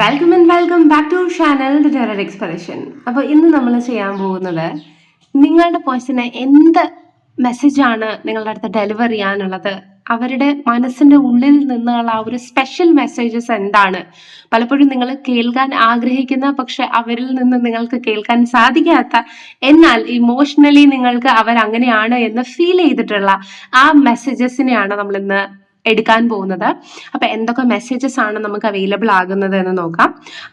Welcome and welcome back to channel expression അപ്പോൾ ഇന്ന് നമ്മൾ ചെയ്യാൻ പോകുന്നത് നിങ്ങളുടെ പേഴ്സണെ എന്ത് മെസ്സേജാണ് നിങ്ങളുടെ അടുത്ത് ഡെലിവർ ചെയ്യാനുള്ളത്? അവരുടെ മനസ്സിന്റെ ഉള്ളിൽ നിന്നുള്ള ആ ഒരു സ്പെഷ്യൽ മെസ്സേജസ് എന്താണ്? പലപ്പോഴും നിങ്ങൾ കേൾക്കാൻ ആഗ്രഹിക്കുന്ന പക്ഷെ അവരിൽ നിന്ന് നിങ്ങൾക്ക് കേൾക്കാൻ സാധിക്കാത്ത എന്നാൽ ഇമോഷണലി നിങ്ങൾക്ക് അവർ അങ്ങനെയാണ് എന്ന് ഫീൽ ചെയ്തിട്ടുള്ള ആ മെസ്സേജസിനെയാണ് നമ്മൾ ഇന്ന് എടുക്കാൻ പോകുന്നത്. അപ്പൊ എന്തൊക്കെ മെസ്സേജസ് ആണ് നമുക്ക് അവൈലബിൾ ആകുന്നത് എന്ന് നോക്കാം.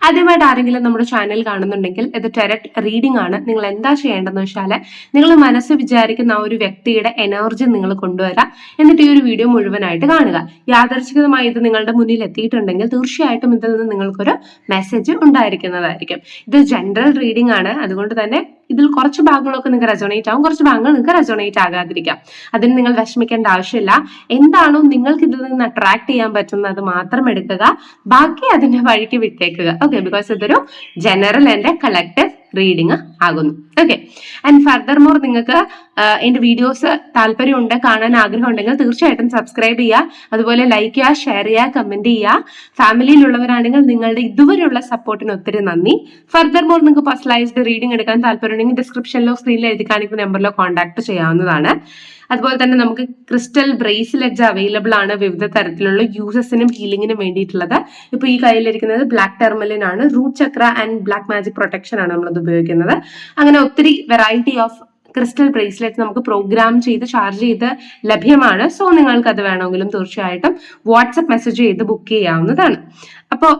ആദ്യമായിട്ട് ആരെങ്കിലും നമ്മുടെ ചാനൽ കാണുന്നുണ്ടെങ്കിൽ ഇത് ടെറക്ട് റീഡിംഗ് ആണ്. നിങ്ങൾ എന്താ ചെയ്യേണ്ടതെന്ന് വെച്ചാൽ നിങ്ങൾ മനസ്സ് വിചാരിക്കുന്ന ആ ഒരു വ്യക്തിയുടെ എനർജി നിങ്ങൾ കൊണ്ടുവരാം. എന്നിട്ട് ഈ ഒരു വീഡിയോ മുഴുവനായിട്ട് കാണുക. യാദർശികമായി ഇത് നിങ്ങളുടെ മുന്നിൽ എത്തിയിട്ടുണ്ടെങ്കിൽ തീർച്ചയായിട്ടും ഇതിൽ നിന്ന് നിങ്ങൾക്കൊരു മെസ്സേജ് ഉണ്ടായിരിക്കുന്നതായിരിക്കും. ഇത് ജനറൽ റീഡിംഗ് ആണ്. അതുകൊണ്ട് തന്നെ ഇതിൽ കുറച്ച് ഭാഗങ്ങളൊക്കെ നിങ്ങൾക്ക് റെസോണേറ്റ് ആവും. കുറച്ച് ഭാഗങ്ങൾ നിങ്ങൾക്ക് റെസോണേറ്റ് ആകാതിരിക്കാം. അതിന് നിങ്ങൾ വിഷമിക്കേണ്ട ആവശ്യമില്ല. എന്താണോ നിങ്ങൾക്ക് ഇതിൽ നിന്ന് അട്രാക്ട് ചെയ്യാൻ പറ്റുന്നത് മാത്രം എടുക്കുക. ബാക്കി അതിന്റെ വഴിക്ക് വിട്ടേക്കുക. ഓക്കെ ബിക്കോസ് ഇതൊരു ജനറൽ ആൻഡ് കളക്റ്റീവ് റീഡിങ് ആകുന്നു. ഓക്കെ ആൻഡ് ഫർദർ മോർ നിങ്ങൾക്ക് എന്റെ വീഡിയോസ് താല്പര്യമുണ്ട് കാണാൻ ആഗ്രഹം ഉണ്ടെങ്കിൽ തീർച്ചയായിട്ടും സബ്സ്ക്രൈബ് ചെയ്യുക. അതുപോലെ ലൈക്ക് ചെയ്യുക ഷെയർ ചെയ്യുക കമന്റ് ചെയ്യുക. ഫാമിലിയിലുള്ളവരാണെങ്കിൽ നിങ്ങളുടെ ഇതുവരെയുള്ള സപ്പോർട്ടിന് ഒത്തിരി നന്ദി. ഫർദർ മോർ നിങ്ങൾക്ക് പേഴ്സണലൈസ്ഡ് റീഡിംഗ് എടുക്കാൻ താല്പര്യമുണ്ടെങ്കിൽ ഡിസ്ക്രിപ്ഷനിലോ സ്ക്രീനിൽ എഴുതി കാണിക്കുന്ന നമ്പറിലോ കോൺടാക്ട് ചെയ്യാവുന്നതാണ്. അതുപോലെ തന്നെ നമുക്ക് ക്രിസ്റ്റൽ ബ്രേസ്ലെറ്റ്സ് അവൈലബിൾ ആണ് വിവിധ തരത്തിലുള്ള യൂസസിനും ഹീലിംഗിനും വേണ്ടിയിട്ടുള്ളത്. ഇപ്പൊ ഈ കയ്യിലിരിക്കുന്നത് ബ്ലാക്ക് ടെർമലിൻ ആണ്. Root chakra and black magic protection ആണ് നമ്മളത് ഉപയോഗിക്കുന്നത്. അങ്ങനെ ഒത്തിരി വെറൈറ്റി ഓഫ് ക്രിസ്റ്റൽ ബ്രേസ്ലെറ്റ് നമുക്ക് പ്രോഗ്രാം ചെയ്ത് ചാർജ് ചെയ്ത് ലഭ്യമാണ്. സോ നിങ്ങൾക്ക് അത് വേണമെങ്കിലും തീർച്ചയായിട്ടും വാട്സപ്പ് മെസ്സേജ് ചെയ്ത് ബുക്ക് ചെയ്യാവുന്നതാണ്. അപ്പോൾ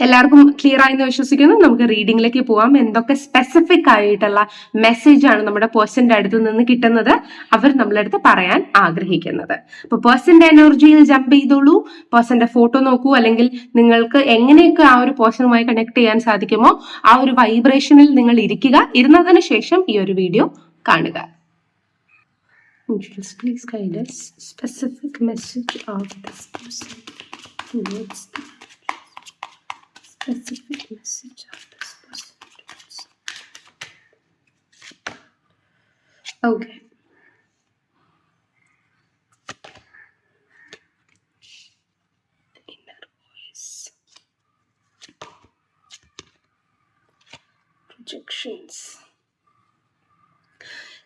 എല്ലാവർക്കും ക്ലിയർ ആയെന്ന് വിശ്വസിക്കുന്നു. നമുക്ക് റീഡിംഗിലേക്ക് പോവാം. എന്തൊക്കെ സ്പെസിഫിക് ആയിട്ടുള്ള മെസ്സേജ് ആണ് നമ്മുടെ പേഴ്സന്റെ അടുത്ത് നിന്ന് കിട്ടുന്നത്? അവർ നമ്മളടുത്ത് പറയാൻ ആഗ്രഹിക്കുന്നത്. അപ്പൊ പേഴ്സന്റെ എനർജിയിൽ ജമ്പ് ചെയ്തോളൂ. പേഴ്സന്റെ ഫോട്ടോ നോക്കൂ. അല്ലെങ്കിൽ നിങ്ങൾക്ക് എങ്ങനെയൊക്കെ ആ ഒരു പേഴ്സണുമായി കണക്ട് ചെയ്യാൻ സാധിക്കുമോ ആ ഒരു വൈബ്രേഷനിൽ നിങ്ങൾ ഇരിക്കുക. ഇരുന്നതിന് ശേഷം ഈ ഒരു വീഡിയോ കാണുക. Angels, please guide us. Specific message of this person towards the specific message of this person. Okay.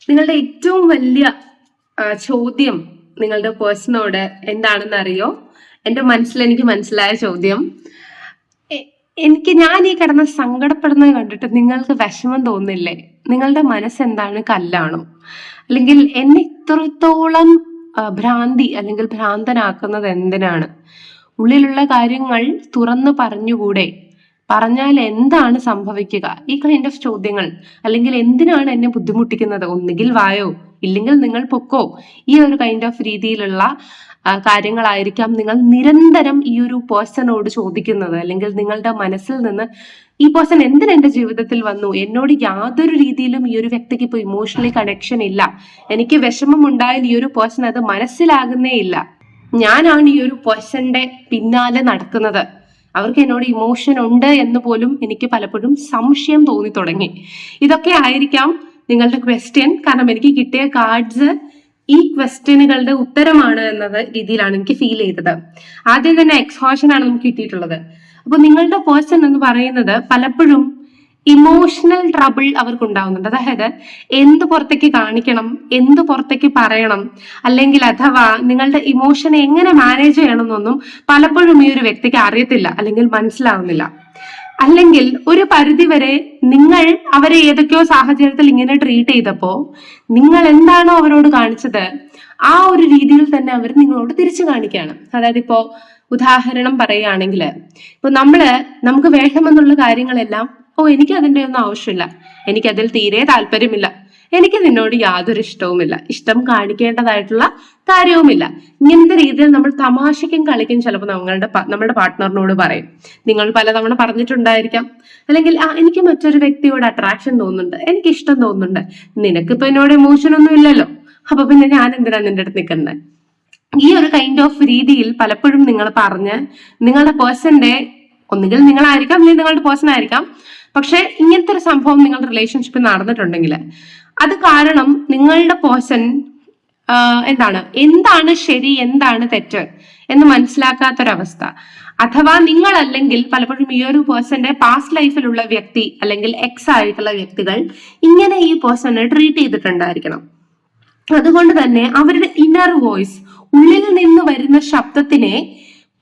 നിങ്ങളുടെ ഏറ്റവും വലിയ ചോദ്യം നിങ്ങളുടെ പേഴ്സണോട് എന്താണെന്ന് അറിയോ എന്റെ മനസ്സിൽ എനിക്ക് മനസ്സിലായ ചോദ്യം എനിക്ക് ഞാൻ ഈ കിടന്ന് സങ്കടപ്പെടുന്നത് കണ്ടിട്ട് നിങ്ങൾക്ക് വിഷമം തോന്നില്ലേ? നിങ്ങളുടെ മനസ്സെന്താണ് കല്ലാണോ? അല്ലെങ്കിൽ എന്നെ ഇത്രത്തോളം ഭ്രാന്തി അല്ലെങ്കിൽ ഭ്രാന്തനാക്കുന്നത് എന്തിനാണ്? ഉള്ളിലുള്ള കാര്യങ്ങൾ തുറന്നു പറഞ്ഞുകൂടെ? പറഞ്ഞാൽ എന്താണ് സംഭവിക്കുക? ഈ കൈൻഡ് ഓഫ് ചോദ്യങ്ങൾ. അല്ലെങ്കിൽ എന്തിനാണ് എന്നെ ബുദ്ധിമുട്ടിക്കുന്നത്? ഒന്നുകിൽ വായോ? ഇല്ലെങ്കിൽ നിങ്ങൾ പൊക്കോ? ഈ ഒരു കൈൻഡ് ഓഫ് രീതിയിലുള്ള കാര്യങ്ങളായിരിക്കാം നിങ്ങൾ നിരന്തരം ഈ ഒരു പേഴ്സണോട് ചോദിക്കുന്നത്. അല്ലെങ്കിൽ നിങ്ങളുടെ മനസ്സിൽ നിന്ന് ഈ പേഴ്സൺ എന്തിന് എന്റെ ജീവിതത്തിൽ വന്നു? എന്നോട് യാതൊരു രീതിയിലും ഈ ഒരു വ്യക്തിക്ക് ഇപ്പോൾ ഇമോഷണലി കണക്ഷൻ ഇല്ല. എനിക്ക് വിഷമം ഉണ്ടായാൽ ഈ ഒരു പേഴ്സൺ അത് മനസ്സിലാകുന്നേ ഇല്ല. ഞാനാണ് ഈ ഒരു പേഴ്സന്റെ പിന്നാലെ നടക്കുന്നത്. അവർക്ക് എന്നോട് ഇമോഷൻ ഉണ്ട് എന്ന് പോലും എനിക്ക് പലപ്പോഴും സംശയം തോന്നി തുടങ്ങി. ഇതൊക്കെ ആയിരിക്കാം നിങ്ങളുടെ ക്വസ്റ്റ്യൻ കാരണം എനിക്ക് കിട്ടിയ കാർഡ്സ് ഈ ക്വസ്റ്റ്യനുകളുടെ ഉത്തരമാണ് എന്നത് രീതിയിലാണ് എനിക്ക് ഫീൽ ചെയ്തത്. ആദ്യം തന്നെ എക്സ്ഹോഷൻ ആണ് നമുക്ക് കിട്ടിയിട്ടുള്ളത്. അപ്പൊ നിങ്ങളുടെ പേഴ്സൺ എന്ന് പറയുന്നത് പലപ്പോഴും ഇമോഷണൽ ട്രബിൾ അവർക്ക് ഉണ്ടാവുന്നുണ്ട് അതായത് എന്ത് പുറത്തേക്ക് കാണിക്കണം എന്ത് പുറത്തേക്ക് പറയണം അല്ലെങ്കിൽ അഥവാ നിങ്ങളുടെ ഇമോഷനെ എങ്ങനെ മാനേജ് ചെയ്യണം എന്നൊന്നും പലപ്പോഴും ഈ ഒരു വ്യക്തിക്ക് അറിയത്തില്ല അല്ലെങ്കിൽ മനസ്സിലാവുന്നില്ല. അല്ലെങ്കിൽ ഒരു പരിധിവരെ നിങ്ങൾ അവരെ ഏതൊക്കെയോ സാഹചര്യത്തിൽ ഇങ്ങനെ ട്രീറ്റ് ചെയ്തപ്പോ നിങ്ങൾ എന്താണോ അവരോട് കാണിച്ചത് ആ ഒരു രീതിയിൽ തന്നെ അവർ നിങ്ങളോട് തിരിച്ചു കാണിക്കുകയാണ്. അതായത് ഇപ്പോ ഉദാഹരണം പറയുകയാണെങ്കിൽ ഇപ്പൊ നമ്മൾ നമുക്ക് വേണമെന്നുള്ള കാര്യങ്ങളെല്ലാം ഓ എനിക്ക് അതിന്റെ ഒന്നും ആവശ്യമില്ല. എനിക്കതിൽ തീരെ താല്പര്യമില്ല. എനിക്ക് നിന്നോട് യാതൊരു ഇഷ്ടവുമില്ല. ഇഷ്ടം കാണിക്കേണ്ടതായിട്ടുള്ള കാര്യവുമില്ല. ഇങ്ങനത്തെ രീതിയിൽ നമ്മൾ തമാശയ്ക്കും കളിക്കും ചിലപ്പോൾ നമ്മളുടെ നമ്മുടെ പാർട്ട്ണറിനോട് പറയും. നിങ്ങൾ പലതവണ പറഞ്ഞിട്ടുണ്ടായിരിക്കാം. അല്ലെങ്കിൽ ആ എനിക്ക് മറ്റൊരു വ്യക്തിയോട് അട്രാക്ഷൻ തോന്നുന്നുണ്ട്. എനിക്ക് ഇഷ്ടം തോന്നുന്നുണ്ട്. നിനക്കിപ്പോ എന്നോട് ഇമോഷൻ ഒന്നും ഇല്ലല്ലോ. അപ്പൊ പിന്നെ ഞാൻ എന്തിനാ നിന്റെ അടുത്ത് നിൽക്കുന്നത് ഈ ഒരു കൈൻഡ് ഓഫ് രീതിയിൽ പലപ്പോഴും നിങ്ങൾ പറഞ്ഞ് നിങ്ങളുടെ പേഴ്സന്റെ ഒന്നുകിൽ നിങ്ങളായിരിക്കാം അല്ലെങ്കിൽ നിങ്ങളുടെ പേഴ്സൺ ആയിരിക്കാം. പക്ഷെ ഇങ്ങനത്തെ ഒരു സംഭവം നിങ്ങളുടെ റിലേഷൻഷിപ്പിൽ നടന്നിട്ടുണ്ടെങ്കിൽ അത് കാരണം നിങ്ങളുടെ പോഷൻ എന്താണ്? എന്താണ് ശരി എന്താണ് തെറ്റ് എന്ന് മനസ്സിലാക്കാത്തൊരവസ്ഥ. അഥവാ നിങ്ങൾ അല്ലെങ്കിൽ പലപ്പോഴും ഈ ഒരു പേഴ്സന്റെ പാസ്റ്റ് ലൈഫിലുള്ള വ്യക്തി അല്ലെങ്കിൽ എക്സ് ആയിട്ടുള്ള വ്യക്തികൾ ഇങ്ങനെ ഈ പേഴ്സണെ ട്രീറ്റ് ചെയ്തിട്ടുണ്ടായിരിക്കണം. അതുകൊണ്ട് തന്നെ അവരുടെ ഇന്നർ വോയിസ് ഉള്ളിൽ നിന്ന് വരുന്ന ശബ്ദത്തിനെ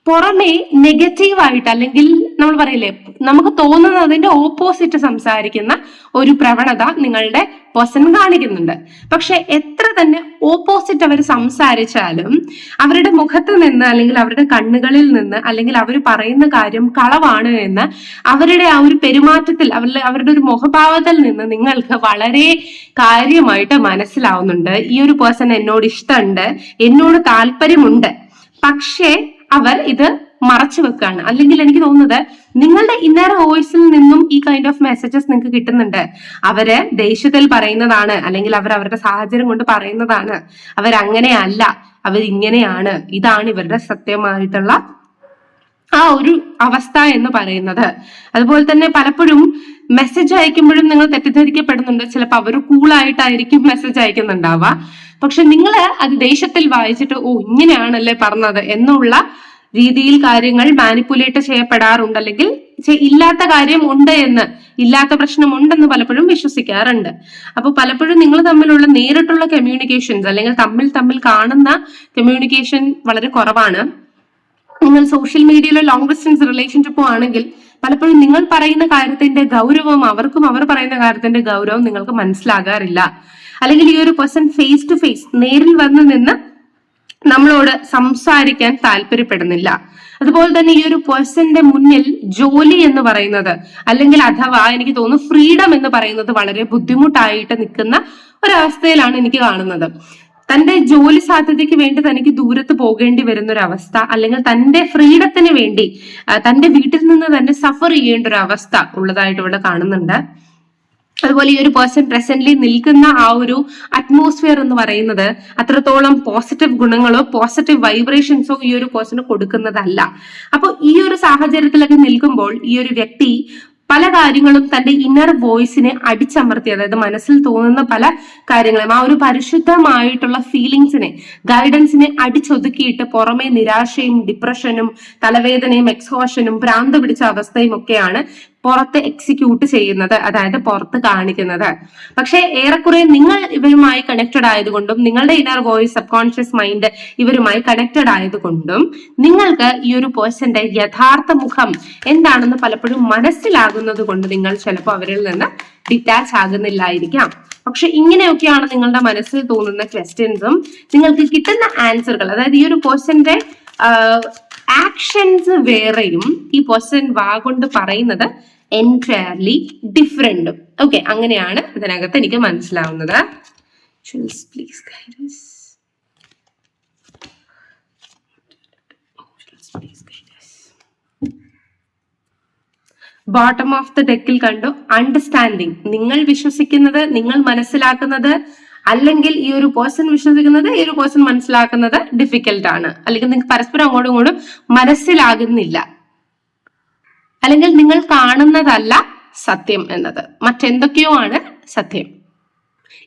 പുറമെ നെഗറ്റീവായിട്ട് അല്ലെങ്കിൽ നമ്മൾ പറയില്ലേ നമുക്ക് തോന്നുന്നതിന്റെ ഓപ്പോസിറ്റ് സംസാരിക്കുന്ന ഒരു പ്രവണത നിങ്ങളുടെ പേഴ്സൺ കാണിക്കുന്നുണ്ട്. പക്ഷെ എത്ര തന്നെ ഓപ്പോസിറ്റ് അവർ സംസാരിച്ചാലും അവരുടെ മുഖത്ത് നിന്ന് അല്ലെങ്കിൽ അവരുടെ കണ്ണുകളിൽ നിന്ന് അല്ലെങ്കിൽ അവർ പറയുന്ന കാര്യം കളവാണ് എന്ന് അവരുടെ ആ ഒരു പെരുമാറ്റത്തിൽ അവരുടെ അവരുടെ ഒരു മുഖഭാവത്തിൽ നിന്ന് നിങ്ങൾക്ക് വളരെ കാര്യമായിട്ട് മനസ്സിലാവുന്നുണ്ട്. ഈ ഒരു പേഴ്സൺ എന്നോട് ഇഷ്ടമുണ്ട് എന്നോട് താല്പര്യമുണ്ട്. പക്ഷേ അവർ ഇത് മറച്ചു വെക്കുകയാണ് അല്ലെങ്കിൽ എനിക്ക് തോന്നുന്നത് നിങ്ങളുടെ ഇന്നർ വോയിസിൽ നിന്നും ഈ കൈൻഡ് ഓഫ് മെസ്സേജസ് നിങ്ങൾക്ക് കിട്ടുന്നുണ്ട്. അവർ ദേഷ്യത്തിൽ പറയുന്നതാണ് അല്ലെങ്കിൽ അവർ അവരുടെ സാഹചര്യം കൊണ്ട് പറയുന്നതാണ്. അവരങ്ങനെയല്ല അവരിങ്ങനെയാണ്. ഇതാണ് ഇവരുടെ സത്യമായിട്ടുള്ള ആ ഒരു അവസ്ഥ എന്ന് പറയുന്നത്. അതുപോലെ തന്നെ പലപ്പോഴും മെസ്സേജ് അയക്കുമ്പോഴും നിങ്ങൾ തെറ്റിദ്ധരിക്കപ്പെടുന്നുണ്ട്. ചിലപ്പോൾ അവർ കൂളായിട്ടായിരിക്കും മെസ്സേജ് അയക്കുന്നുണ്ടാവുക. പക്ഷെ നിങ്ങൾ അത് ദേഷ്യത്തിൽ വായിച്ചിട്ട് ഓ ഇങ്ങനെയാണല്ലേ പറഞ്ഞത് എന്നുള്ള രീതിയിൽ കാര്യങ്ങൾ മാനിപ്പുലേറ്റ് ചെയ്യപ്പെടാറുണ്ട്. അല്ലെങ്കിൽ ഇല്ലാത്ത കാര്യം ഉണ്ട് എന്ന് ഇല്ലാത്ത പ്രശ്നം ഉണ്ടെന്ന് പലപ്പോഴും വിശ്വസിക്കാറുണ്ട്. അപ്പൊ പലപ്പോഴും നിങ്ങൾ തമ്മിലുള്ള നേരിട്ടുള്ള കമ്മ്യൂണിക്കേഷൻസ് അല്ലെങ്കിൽ തമ്മിൽ തമ്മിൽ കാണുന്ന കമ്മ്യൂണിക്കേഷൻ വളരെ കുറവാണ്. നിങ്ങൾ സോഷ്യൽ മീഡിയയിലോ ലോങ് ഡിസ്റ്റൻസ് റിലേഷൻഷിപ്പോ ആണെങ്കിൽ പലപ്പോഴും നിങ്ങൾ പറയുന്ന കാര്യത്തിന്റെ ഗൗരവം അവർക്കും അവർ പറയുന്ന കാര്യത്തിന്റെ ഗൗരവം നിങ്ങൾക്ക് മനസ്സിലാകാറില്ല. അല്ലെങ്കിൽ ഈ ഒരു പേഴ്സൺ ഫേസ് ടു ഫേസ് നേരിൽ വന്ന് നിന്ന് നമ്മളോട് സംസാരിക്കാൻ താല്പര്യപ്പെടുന്നില്ല. അതുപോലെ തന്നെ ഈ ഒരു പേഴ്സന്റെ മുന്നിൽ ജോലി എന്ന് പറയുന്നത് അല്ലെങ്കിൽ അഥവാ എനിക്ക് തോന്നുന്നു ഫ്രീഡം എന്ന് പറയുന്നത് വളരെ ബുദ്ധിമുട്ടായിട്ട് നിൽക്കുന്ന ഒരവസ്ഥയിലാണ് എനിക്ക് കാണുന്നത്. തന്റെ ജോലി സാധ്യതയ്ക്ക് വേണ്ടി തനിക്ക് ദൂരത്ത് പോകേണ്ടി വരുന്ന ഒരു അവസ്ഥ അല്ലെങ്കിൽ തന്റെ ഫ്രീഡത്തിന് വേണ്ടി തന്റെ വീട്ടിൽ നിന്ന് തന്നെ സഫർ ചെയ്യേണ്ട ഒരു അവസ്ഥ ഉള്ളതായിട്ട് ഇവിടെ കാണുന്നുണ്ട്. അതുപോലെ ഈ ഒരു പേഴ്സൺ പ്രസന്റ്ലി നിൽക്കുന്ന ആ ഒരു അറ്റ്മോസ്ഫിയർ എന്ന് പറയുന്നത് അത്രത്തോളം പോസിറ്റീവ് ഗുണങ്ങളോ പോസിറ്റീവ് വൈബ്രേഷൻസോ ഈ ഒരു പേഴ്സണ് കൊടുക്കുന്നതല്ല. അപ്പോൾ ഈ ഒരു സാഹചര്യത്തിലൊക്കെ നിൽക്കുമ്പോൾ ഈ ഒരു വ്യക്തി പല കാര്യങ്ങളും തന്റെ ഇന്നർ വോയിസിനെ അടിച്ചമർത്തി അതായത് മനസ്സിൽ തോന്നുന്ന പല കാര്യങ്ങളും ആ ഒരു പരിശുദ്ധമായിട്ടുള്ള ഫീലിങ്സിനെ ഗൈഡൻസിനെ അടിച്ചൊതുക്കിയിട്ട് പുറമെ നിരാശയും ഡിപ്രഷനും തലവേദനയും എക്സോഷനും ഭ്രാന്ത് പിടിച്ച അവസ്ഥയും ഒക്കെയാണ് പുറത്ത് എക്സിക്യൂട്ട് ചെയ്യുന്നത് അതായത് പുറത്ത് കാണിക്കുന്നത്. പക്ഷേ ഏറെക്കുറെ നിങ്ങൾ ഇവരുമായി കണക്റ്റഡ് ആയതുകൊണ്ടും നിങ്ങളുടെ inner voice subconscious mind ഇവരുമായി കണക്റ്റഡ് ആയതുകൊണ്ടും നിങ്ങൾക്ക് ഈ ഒരു പേഴ്സന്റെ യഥാർത്ഥ മുഖം എന്താണെന്ന് പലപ്പോഴും മനസ്സിലാകുന്നത് കൊണ്ട് നിങ്ങൾ ചിലപ്പോൾ അവരിൽ നിന്ന് ഡിറ്റാച്ച് ആകുന്നില്ലായിരിക്കാം. പക്ഷെ ഇങ്ങനെയൊക്കെയാണ് നിങ്ങളുടെ മനസ്സിൽ തോന്നുന്ന ക്വസ്റ്റ്യൻസും നിങ്ങൾക്ക് കിട്ടുന്ന ആൻസറുകൾ അതായത് ഈ ഒരു പേഴ്സന്റെ ആക്ഷൻസ് വേറെയും ഈ പേഴ്സൺ വാ കൊണ്ട് പറയുന്നത് എന്റയർലി ഡിഫറെന്റും ഓക്കെ അങ്ങനെയാണ് ഇതിനകത്ത് എനിക്ക് മനസ്സിലാവുന്നത്. പ്ലീസ് ബോട്ടം ഓഫ് ദ ഡെക്കിൽ കണ്ടു അണ്ടർസ്റ്റാൻഡിങ് നിങ്ങൾ വിശ്വസിക്കുന്നത് നിങ്ങൾ മനസ്സിലാക്കുന്നത് അല്ലെങ്കിൽ ഈ ഒരു പേഴ്സൺ വിശ്വസിക്കുന്നത് ഈ ഒരു പേഴ്സൺ മനസ്സിലാക്കുന്നത് ആണ്. അല്ലെങ്കിൽ നിങ്ങൾക്ക് പരസ്പരം അങ്ങോട്ടും ഇങ്ങോട്ടും മനസ്സിലാകുന്നില്ല. അല്ലെങ്കിൽ നിങ്ങൾ കാണുന്നതല്ല സത്യം എന്നത്. മറ്റെന്തൊക്കെയോ ആണ് സത്യം.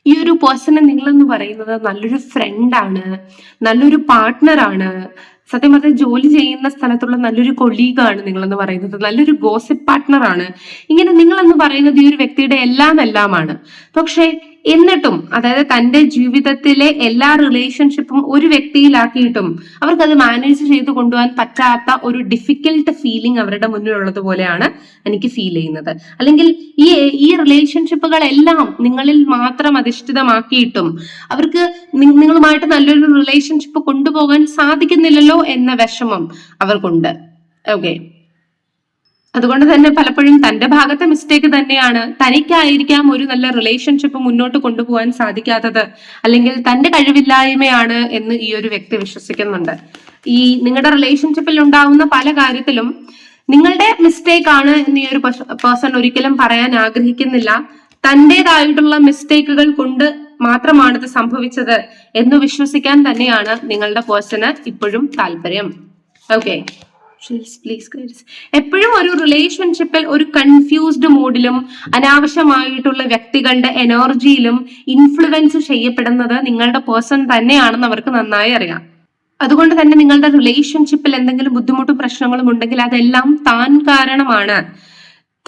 ഈ ഒരു പേഴ്സണെ നിങ്ങളെന്ന് പറയുന്നത് നല്ലൊരു ഫ്രണ്ടാണ് നല്ലൊരു പാർട്ട്ണറാണ് സത്യം പറഞ്ഞാൽ ജോലി ചെയ്യുന്ന സ്ഥലത്തുള്ള നല്ലൊരു കൊളീഗാണ് നിങ്ങളെന്ന് പറയുന്നത്. നല്ലൊരു ഗോസിപ്പ് പാർട്ട്ണറാണ് ഇങ്ങനെ നിങ്ങളെന്ന് പറയുന്നത് ഈ ഒരു വ്യക്തിയുടെ എല്ലാം എല്ലാമാണ് പക്ഷെ എന്നിട്ടും അതായത് തന്റെ ജീവിതത്തിലെ എല്ലാ റിലേഷൻഷിപ്പും ഒരു വ്യക്തിയിലാക്കിയിട്ടും അവർക്ക് അത് മാനേജ് ചെയ്ത് കൊണ്ടുപോകാൻ പറ്റാത്ത ഒരു ഡിഫിക്കൽട്ട് ഫീലിംഗ് അവരുടെ മുന്നിലുള്ളത് പോലെയാണ് എനിക്ക് ഫീൽ ചെയ്യുന്നത്. അല്ലെങ്കിൽ ഈ ഈ റിലേഷൻഷിപ്പുകളെല്ലാം നിങ്ങളിൽ മാത്രം അധിഷ്ഠിതമാക്കിയിട്ടും അവർക്ക് നിങ്ങളുമായിട്ട് നല്ലൊരു റിലേഷൻഷിപ്പ് കൊണ്ടുപോകാൻ സാധിക്കുന്നില്ലല്ലോ എന്ന വിഷമം അവർക്കുണ്ട്. ഓക്കെ അതുകൊണ്ട് തന്നെ പലപ്പോഴും തന്റെ ഭാഗത്തെ മിസ്റ്റേക്ക് തന്നെയാണ് തനിക്കായിരിക്കാം ഒരു നല്ല റിലേഷൻഷിപ്പ് മുന്നോട്ട് കൊണ്ടുപോകാൻ സാധിക്കാത്തത്. അല്ലെങ്കിൽ തന്റെ കഴിവില്ലായ്മയാണ് എന്ന് ഈ ഒരു വ്യക്തി വിശ്വസിക്കുന്നുണ്ട്. ഈ നിങ്ങളുടെ റിലേഷൻഷിപ്പിൽ ഉണ്ടാവുന്ന പല കാര്യത്തിലും നിങ്ങളുടെ മിസ്റ്റേക്ക് ആണ് എന്ന് ഈ ഒരു പേഴ്സൺ ഒരിക്കലും പറയാൻ ആഗ്രഹിക്കുന്നില്ല. തന്റേതായിട്ടുള്ള മിസ്റ്റേക്കുകൾ കൊണ്ട് മാത്രമാണിത് സംഭവിച്ചത് എന്ന് വിശ്വസിക്കാൻ തന്നെയാണ് നിങ്ങളുടെ പേഴ്സണ് ഇപ്പോഴും താല്പര്യം. ഓക്കെ പ്ലീസ് പ്ലീസ് എപ്പോഴും ഒരു റിലേഷൻഷിപ്പിൽ ഒരു കൺഫ്യൂസ്ഡ് മൂഡിലും അനാവശ്യമായിട്ടുള്ള വ്യക്തികളുടെ എനർജിയിലും ഇൻഫ്ലുവൻസ് ചെയ്യപ്പെടുന്നത് നിങ്ങളുടെ പേഴ്സൺ തന്നെയാണെന്ന് അവർക്ക് നന്നായി അറിയാം. അതുകൊണ്ട് തന്നെ നിങ്ങളുടെ റിലേഷൻഷിപ്പിൽ എന്തെങ്കിലും ബുദ്ധിമുട്ടും പ്രശ്നങ്ങളും ഉണ്ടെങ്കിൽ അതെല്ലാം താൻ കാരണമാണ്.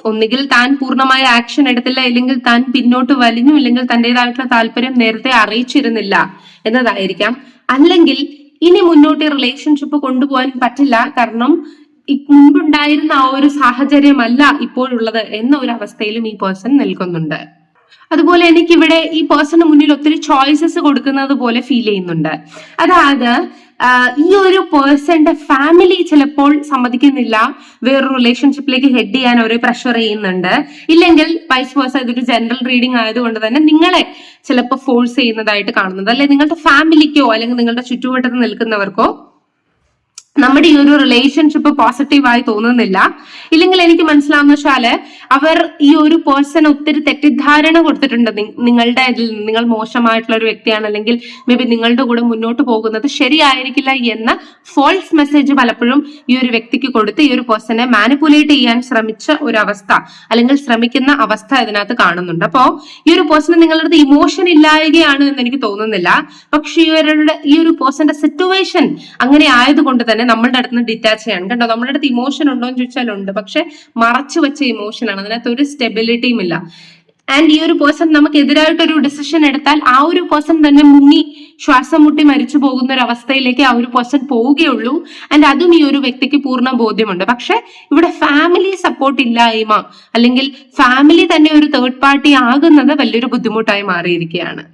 ഒന്നുകിൽ താൻ പൂർണമായ ആക്ഷൻ എടുത്തില്ല ഇല്ലെങ്കിൽ താൻ പിന്നോട്ട് വലിഞ്ഞു ഇല്ലെങ്കിൽ തന്റേതായിട്ടുള്ള താല്പര്യം നേരത്തെ അറിയിച്ചിരുന്നില്ല എന്നതായിരിക്കാം. അല്ലെങ്കിൽ ഇനി മുന്നോട്ട് റിലേഷൻഷിപ്പ് കൊണ്ടുപോകാൻ പറ്റില്ല. കാരണം മുൻപുണ്ടായിരുന്ന ആ ഒരു സാഹചര്യമല്ല ഇപ്പോഴുള്ളത് എന്ന ഒരു അവസ്ഥയിലും ഈ പേഴ്സൺ നിൽക്കുന്നുണ്ട്. അതുപോലെ എനിക്ക് ഇവിടെ ഈ പേഴ്സണ് മുന്നിൽ ഒത്തിരി ചോയ്സസ് കൊടുക്കുന്നത് പോലെ ഫീൽ ചെയ്യുന്നുണ്ട്. അതായത് ഈ ഒരു പേഴ്സന്റെ ഫാമിലി ചിലപ്പോൾ സമ്മതിക്കുന്നില്ല വേറൊരു റിലേഷൻഷിപ്പിലേക്ക് ഹെഡ് ചെയ്യാൻ അവർ പ്രഷർ ചെയ്യുന്നുണ്ട്. ഇല്ലെങ്കിൽ വൈസ് വേഴ്സ ഇതൊരു ജനറൽ റീഡിംഗ് ആയതുകൊണ്ട് തന്നെ നിങ്ങളെ ചിലപ്പോൾ ഫോഴ്സ് ചെയ്യുന്നതായിട്ട് കാണുന്നത് അല്ലെ നിങ്ങളുടെ ഫാമിലിക്കോ അല്ലെങ്കിൽ നിങ്ങളുടെ ചുറ്റുവട്ടത്ത് നിൽക്കുന്നവർക്കോ നമ്മുടെ ഈ ഒരു റിലേഷൻഷിപ്പ് പോസിറ്റീവായി തോന്നുന്നില്ല. ഇല്ലെങ്കിൽ എനിക്ക് മനസ്സിലാവുന്ന വെച്ചാൽ അവർ ഈ ഒരു പേഴ്സൺ ഒത്തിരി തെറ്റിദ്ധാരണ കൊടുത്തിട്ടുണ്ട്. നിങ്ങളുടെ നിങ്ങൾ മോശമായിട്ടുള്ള ഒരു വ്യക്തിയാണ്. അല്ലെങ്കിൽ മേ ബി നിങ്ങളുടെ കൂടെ മുന്നോട്ട് പോകുന്നത് ശരിയായിരിക്കില്ല എന്ന ഫോൾസ് മെസ്സേജ് പലപ്പോഴും ഈ ഒരു വ്യക്തിക്ക് കൊടുത്ത് ഈ ഒരു പേഴ്സണെ മാനിപ്പുലേറ്റ് ചെയ്യാൻ ശ്രമിച്ച ഒരു അവസ്ഥ അല്ലെങ്കിൽ ശ്രമിക്കുന്ന അവസ്ഥ ഇതിനകത്ത് കാണുന്നുണ്ട്. അപ്പോ ഈ ഒരു പേഴ്സണ് നിങ്ങളുടെ അടുത്ത് ഇമോഷൻ ഇല്ലായകയാണ് എന്ന് എനിക്ക് തോന്നുന്നില്ല. പക്ഷെ ഇവരുടെ ഈ ഒരു പേഴ്സന്റെ സിറ്റുവേഷൻ അങ്ങനെ ആയതുകൊണ്ട് തന്നെ നമ്മളുടെ അടുത്ത് നിന്ന് ഡിറ്റാച്ച് ചെയ്യണം. കേട്ടോ നമ്മുടെ അടുത്ത് ഇമോഷൻ ഉണ്ടോ എന്ന് ചോദിച്ചാൽ ഉണ്ട്. പക്ഷെ മറച്ചു വെച്ച ഇമോഷനാണ് അതിനകത്ത് ഒരു സ്റ്റെബിലിറ്റിയും ഇല്ല. ആൻഡ് ഈ ഒരു പേഴ്സൺ നമുക്ക് എതിരായിട്ട് ഒരു ഡിസിഷൻ എടുത്താൽ ആ ഒരു പേഴ്സൺ തന്നെ മുങ്ങി ശ്വാസം മുട്ടി മരിച്ചു പോകുന്ന ഒരു അവസ്ഥയിലേക്ക് ആ ഒരു പേഴ്സൺ പോവുകയുള്ളൂ. ആൻഡ് അതും ഈ ഒരു വ്യക്തിക്ക് പൂർണ ബോധ്യമുണ്ട്. പക്ഷെ ഇവിടെ ഫാമിലി സപ്പോർട്ട് ഇല്ലായ്മ അല്ലെങ്കിൽ ഫാമിലി തന്നെ ഒരു തേർഡ് പാർട്ടി ആകുന്നത് വലിയൊരു ബുദ്ധിമുട്ടായി മാറിയിരിക്കുകയാണ്.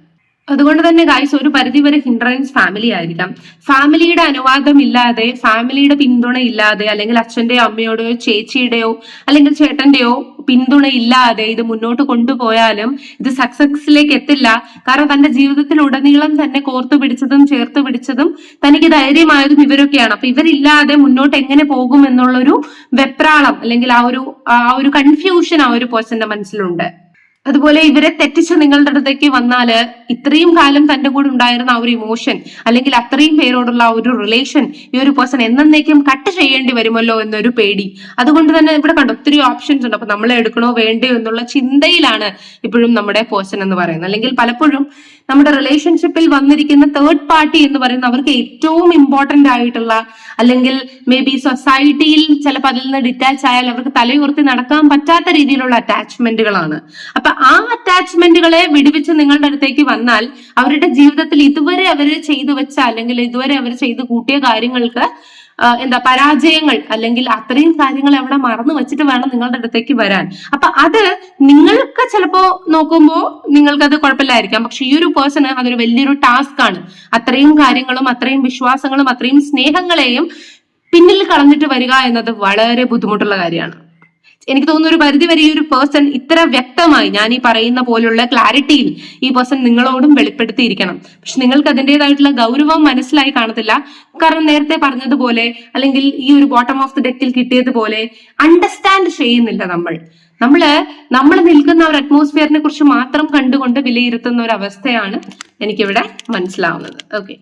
അതുകൊണ്ട് തന്നെ ഗായ്സ് ഒരു പരിധിവരെ ഹിൻഡ്രൻസ് ഫാമിലി ആയിരിക്കാം. ഫാമിലിയുടെ അനുവാദം ഇല്ലാതെ ഫാമിലിയുടെ പിന്തുണ ഇല്ലാതെ അല്ലെങ്കിൽ അച്ഛന്റെയോ അമ്മയോടെയോ ചേച്ചിയുടെയോ അല്ലെങ്കിൽ ചേട്ടന്റെയോ പിന്തുണ ഇല്ലാതെ ഇത് മുന്നോട്ട് കൊണ്ടുപോയാലും ഇത് സക്സസിലേക്ക് എത്തില്ല. കാരണം തന്റെ ജീവിതത്തിൽ ഉടനീളം തന്നെ കോർത്തു പിടിച്ചതും ചേർത്ത് പിടിച്ചതും തനിക്ക് ധൈര്യമായതും ഇവരൊക്കെയാണ്. അപ്പൊ ഇവരില്ലാതെ മുന്നോട്ട് എങ്ങനെ പോകും എന്നുള്ളൊരു വെപ്രാളം അല്ലെങ്കിൽ ആ ഒരു ആ ഒരു കൺഫ്യൂഷൻ ആ ഒരു പേഴ്സന്റെ മനസ്സിലുണ്ട്. അതുപോലെ ഇവരെ തെറ്റിച്ച് നിങ്ങളുടെ അടുത്തേക്ക് വന്നാൽ ഇത്രയും കാലം തന്റെ കൂടെ ഉണ്ടായിരുന്ന ആ ഒരു ഇമോഷൻ അല്ലെങ്കിൽ അത്രയും പേരോടുള്ള ആ ഒരു റിലേഷൻ ഈ ഒരു പേഴ്സൺ എന്നേക്കും കട്ട് ചെയ്യേണ്ടി വരുമല്ലോ എന്നൊരു പേടി. അതുകൊണ്ട് തന്നെ ഇവിടെ കണ്ടോ ഒത്തിരി ഓപ്ഷൻസ് ഉണ്ട്. അപ്പൊ നമ്മളെ എടുക്കണോ വേണ്ടയോ എന്നുള്ള ചിന്തയിലാണ് ഇപ്പോഴും നമ്മുടെ പേഴ്സൺ എന്ന് പറയുന്നത്. അല്ലെങ്കിൽ പലപ്പോഴും നമ്മുടെ റിലേഷൻഷിപ്പിൽ വന്നിരിക്കുന്ന തേർഡ് പാർട്ടി എന്ന് പറയുന്ന അവർക്ക് ഏറ്റവും ഇമ്പോർട്ടന്റ് ആയിട്ടുള്ള അല്ലെങ്കിൽ മേ ബി സൊസൈറ്റിയിൽ ചിലപ്പോൾ അതിൽ നിന്ന് ഡിറ്റാച്ച് ആയാൽ അവർക്ക് തലയുയർത്തി നടക്കാൻ പറ്റാത്ത രീതിയിലുള്ള അറ്റാച്ച്മെന്റുകളാണ് അപ്പൊ ആ അറ്റാച്ച്മെന്റുകളെ വിടുവിച്ച് നിങ്ങളുടെ അടുത്തേക്ക് വന്നാൽ അവരുടെ ജീവിതത്തിൽ ഇതുവരെ അവർ ചെയ്തു വെച്ച അല്ലെങ്കിൽ ഇതുവരെ അവർ ചെയ്തു കൂട്ടിയ കാര്യങ്ങൾക്ക് എന്താ പരാജയങ്ങൾ അല്ലെങ്കിൽ അത്രയും കാര്യങ്ങൾ അവിടെ മറന്നു വെച്ചിട്ട് വേണം നിങ്ങളുടെ അടുത്തേക്ക് വരാൻ. അപ്പൊ അത് നിങ്ങൾക്ക് ചിലപ്പോ നോക്കുമ്പോൾ നിങ്ങൾക്ക് അത് കുഴപ്പമില്ലായിരിക്കാം. പക്ഷെ ഈ ഒരു പേഴ്സണ് അതൊരു വലിയൊരു ടാസ്ക് ആണ്. അത്രയും കാര്യങ്ങളും അത്രയും വിശ്വാസങ്ങളും അത്രയും സ്നേഹങ്ങളെയും പിന്നിൽ കളഞ്ഞിട്ട് വരിക എന്നത് വളരെ ബുദ്ധിമുട്ടുള്ള കാര്യമാണ്. എനിക്ക് തോന്നുന്നു ഒരു പരിധി വരെ ഈ ഒരു പേഴ്സൺ ഇത്ര വ്യക്തമായി ഞാൻ ഈ പറയുന്ന പോലുള്ള ക്ലാരിറ്റിയിൽ ഈ പേഴ്സൺ നിങ്ങളോടും വെളിപ്പെടുത്തിയിരിക്കണം. പക്ഷെ നിങ്ങൾക്ക് അതിന്റെതായിട്ടുള്ള ഗൗരവം മനസ്സിലായി കാണത്തില്ല. കാരണം നേരത്തെ പറഞ്ഞതുപോലെ അല്ലെങ്കിൽ ഈ ഒരു ബോട്ടം ഓഫ് ദി ഡെക്കിൽ കിട്ടിയതുപോലെ അണ്ടർസ്റ്റാൻഡ് ചെയ്യുന്നില്ല നമ്മൾ. നമ്മൾ നമ്മൾ നിൽക്കുന്ന ഒരു അറ്റ്മോസ്ഫിയറിനെ കുറിച്ച് മാത്രം കണ്ടുകൊണ്ട് വിലയിരുത്തുന്ന ഒരു അവസ്ഥയാണ് എനിക്കിവിടെ മനസ്സിലാവുന്നത്. ഓക്കെ